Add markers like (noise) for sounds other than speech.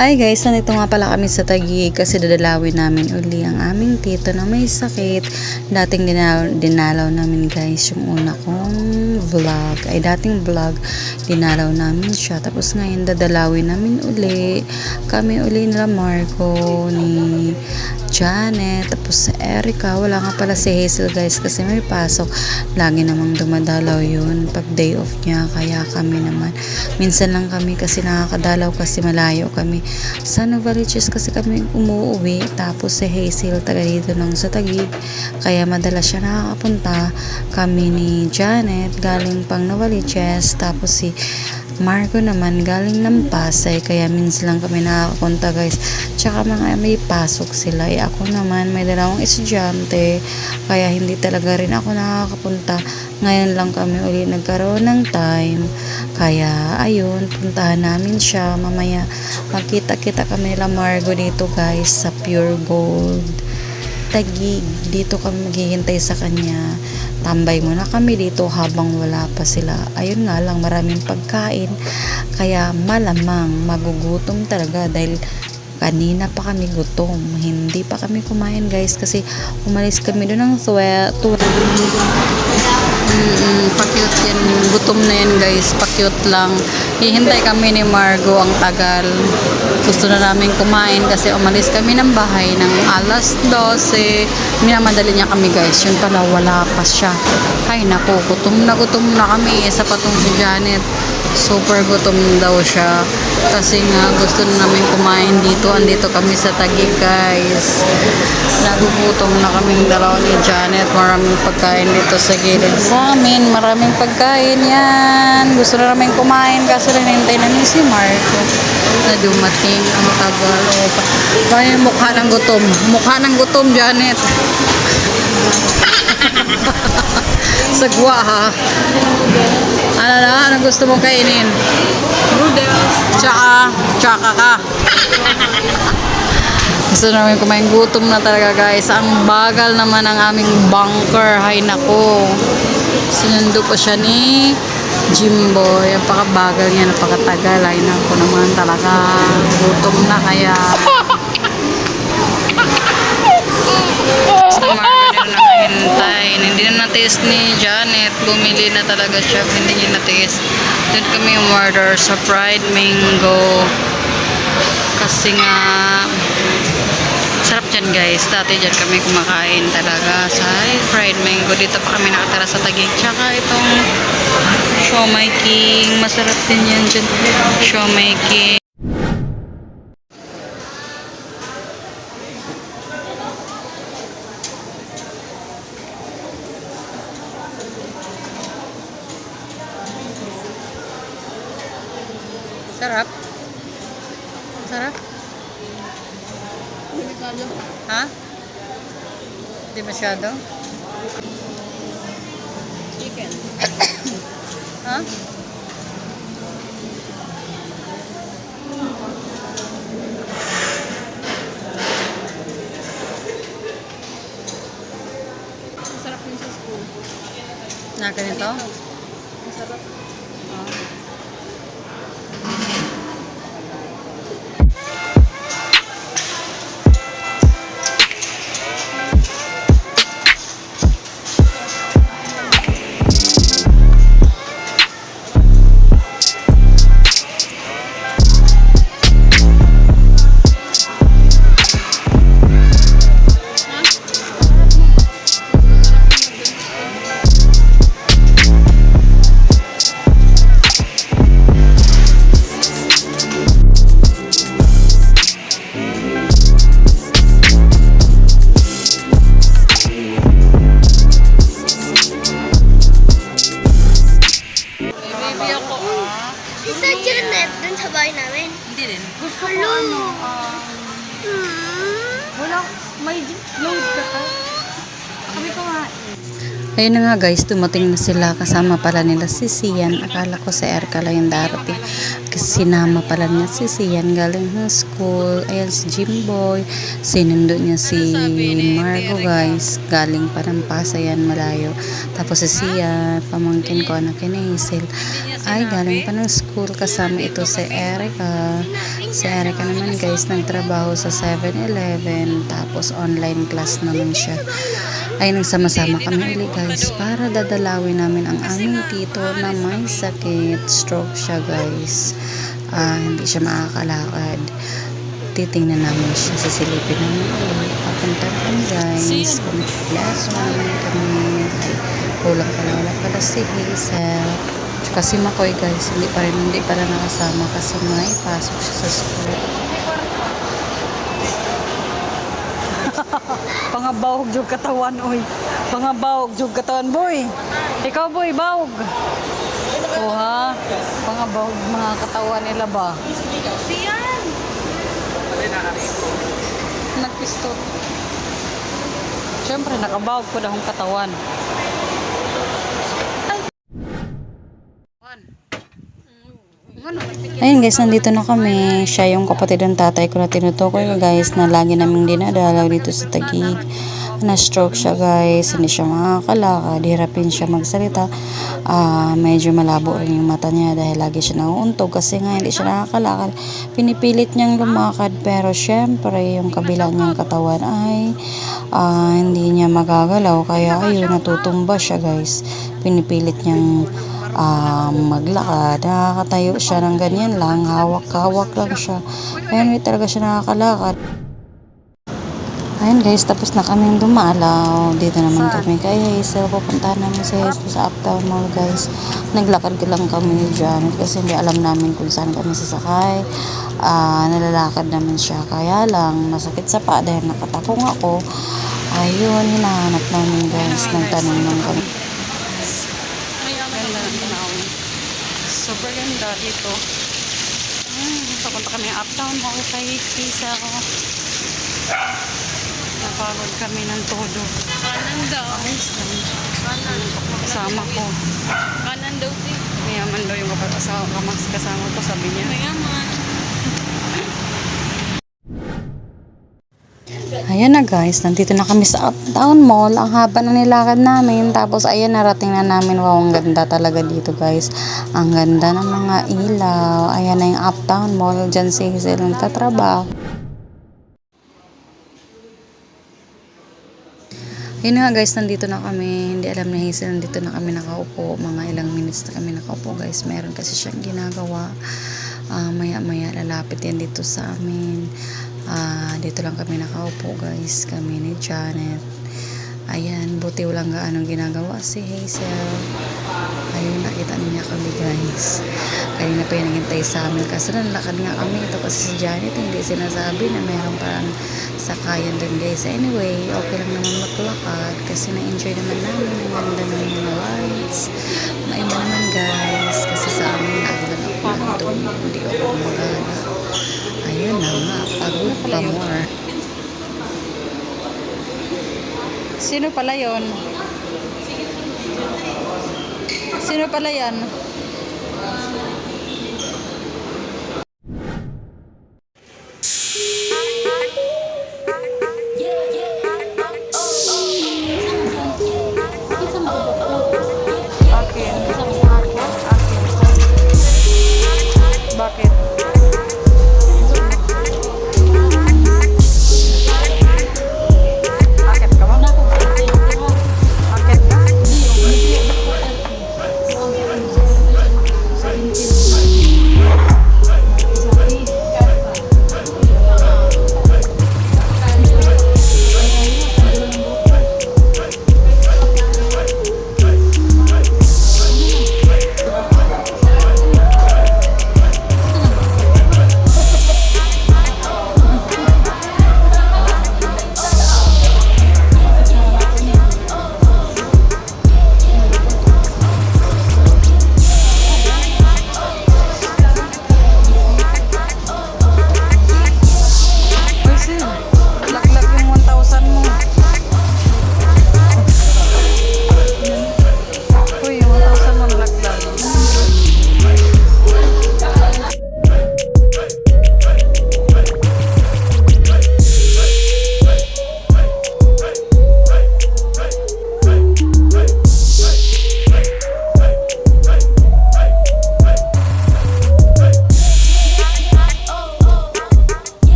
Hi guys, nandito nga pala kami sa Taguig kasi dadalawin namin uli ang aming tito na may sakit. Dating dinalaw, dinalaw namin guys yung una kong vlog. Ay dating vlog, dinalaw namin siya. Tapos ngayon dadalawin namin uli. Kami uli nila Marco, ni Janet, tapos si Erica. Wala nga pala si Hazel guys kasi may pasok. Lagi namang dumadalaw yun pag day off niya. Kaya kami naman. Minsan lang kami kasi nakakadalaw kasi malayo kami. Sa Novaliches kasi kami umuwi. Tapos si Hazel taga dito lang sa Tagig. Kaya madalas siya nakakapunta. Kami ni Janet galing pang Novaliches. Tapos si Marco naman galing ng Pasay kaya minsan lang kami nakakapunta guys. Tsaka mga may pasok sila. Eh ako naman may dalawang estudyante kaya hindi talaga rin ako nakakapunta. Ngayon lang kami uli nagkaroon ng time. Kaya ayun puntahan namin siya. Mamaya magkita kita kami nila Margo dito guys sa Pure Gold Tagig dito kami maghihintay sa kanya tambay muna kami dito habang wala pa sila. Ayun nga lang, maraming pagkain. Kaya malamang magugutom talaga dahil kanina pa kami gutom. Hindi pa kami kumain guys kasi umalis kami doon ng 12. Mm, yan. Gutom na yan guys. Pakyut lang. Hihintay kami ni Margo ang tagal. Gusto na namin kumain kasi umalis kami ng bahay ng alas 12. Minamadali niya kami guys. Yun pala wala pa siya. Ay naku, gutom na gutom na kami. Isa pa tong si Janet. Super gutom daw siya. Kasi nga gusto na namin kumain dito. Andito kami sa Taguig guys. Nagugutom na kaming dalawa ni Janet. Maraming pagkain dito sa gilid sa amin. Maraming pagkain yan. Gusto na namin kumain kaso hinintay namin si Marco na dumating ang tagal. O, yung mukha ng gutom. Mukha ng gutom, Janet. (laughs) Sagwa ha. Ano na? Anong gusto mong kainin? Noodles. Tsaka, tsaka ka. Gusto namin kumain gutom na talaga guys. Ang bagal naman ang aming bunker. Hay nako. Sinundo pa siya ni Jimbo. Yung pakabagal niya, napakatagal. Ay nako naman talaga. Gutom na kaya. Nakahintay. Hindi na na-taste ni Janet. Bumili na talaga siya. Hindi niya na-taste. Doon kami umorder sa fried mango. Kasi nga, sarap dyan guys. Dati dyan kami kumakain talaga sa fried mango. Dito pa kami nakatara sa Taguig. Tsaka itong Siomai King. Masarap din yan dyan. Siomai Sarap. Sarap. Ha? Hindi masyado? Chicken. Ha? Masarap din sa school. Na ganito? Masarap. Baby Ayun na nga guys, dumating na sila kasama pala nila si Sian. Akala ko sa Erka lang yung darating. Sinama pala niya si Sian galing ng school. Ayan si Jimboy. Sinundo niya si Margo guys. Galing pa ng Pasayan malayo. Tapos si Sian, pamangkin ko anak ni Hazel. Ay galing pa ng school kasama ito si Erica. Si Erica naman guys nagtrabaho sa 7-Eleven tapos online class naman siya. Ay nagsama-sama kami ulit guys para dadalawin namin ang aming tito na may sakit. Stroke siya guys. Ah, hindi siya makakalakad. Titingnan namin siya. Sisilipin namin ulit. Papunta kami guys. Kung last one kami. Kulang pala. Wala pala si Hazel. Tsaka si Makoy guys. Hindi pa rin, hindi pala nakasama kasi may pasok siya sa school. (laughs) Pangabawog jug katawan, oy. Pangabawog jug katawan, boy. Ikaw, boy, bawog. Oo ha. Pangabawog mga katawan nila ba? Siyan! Nagpisto. Siyempre, nakabawog ko dahong katawan. Ayun guys, nandito na kami. Siya yung kapatid ng tatay ko na tinutukoy ko guys na lagi naming dinadalaw dito sa Tagig. Na-stroke siya guys, hindi siya makakalakad, hirapin siya magsalita. Ah, medyo malabo rin yung mata niya dahil lagi siya nauuntog kasi nga hindi siya nakakalakad. Pinipilit niyang lumakad pero syempre yung kabila niyang katawan ay ah, hindi niya magagalaw kaya ayun natutumba siya guys. Pinipilit niyang um, maglakad. Nakakatayo siya ng ganyan lang. Hawak-hawak lang siya. Ayun, hindi talaga siya nakakalakad. Ayun guys, tapos na kaming dumalaw. Dito naman kami kay Hazel. Pupuntahan namin si Hazel sa Uptown Mall guys. Naglakad lang kami ni Janet kasi hindi alam namin kung saan kami sasakay. Ah, nalalakad naman siya. Kaya lang, masakit sa paa dahil nakatakong ako. Ayun, hinahanap namin guys. Nagtanong lang kami. Ganda ng tanawin. Ganda dito. Hmm, papunta kami uptown mall kay Pisa ko. Napagod kami ng todo. Kanan daw. Ayos lang. Kanan. Kasama ko. Kanan daw. Mayaman daw yung kapag-asawa kamas kasama ko sabi niya. Mayaman. Ayan na guys, nandito na kami sa Uptown Mall. Ang haba na nilakad namin. Tapos ayan, narating na namin. Wow, ang ganda talaga dito guys. Ang ganda ng mga ilaw. Ayan na yung Uptown Mall. Diyan si Hazel nagtatrabaho. Yun nga guys, nandito na kami. Hindi alam ni Hazel, nandito na kami nakaupo. Mga ilang minutes na kami nakaupo guys. Meron kasi siyang ginagawa. Ah, maya-maya lalapit yan dito sa amin. Ah, dito lang kami nakaupo guys. Kami ni Janet. Ayan, buti walang gaano ginagawa si Hazel. Ayun, nakita niya kami guys. Kanina pa yung naghintay sa amin. Kasi nalakad nga kami. Ito kasi si Janet, hindi sinasabi na meron parang sakayan din guys. Anyway, okay lang naman maglakad. Kasi na-enjoy naman namin. Ang ganda ng mga lights. Maiba naman guys. Kasi sa amin, lagi lang ako nandun. Hindi ako magana. Ayun na nga, pagod pa more. Sino pala yon? Sino pala yan?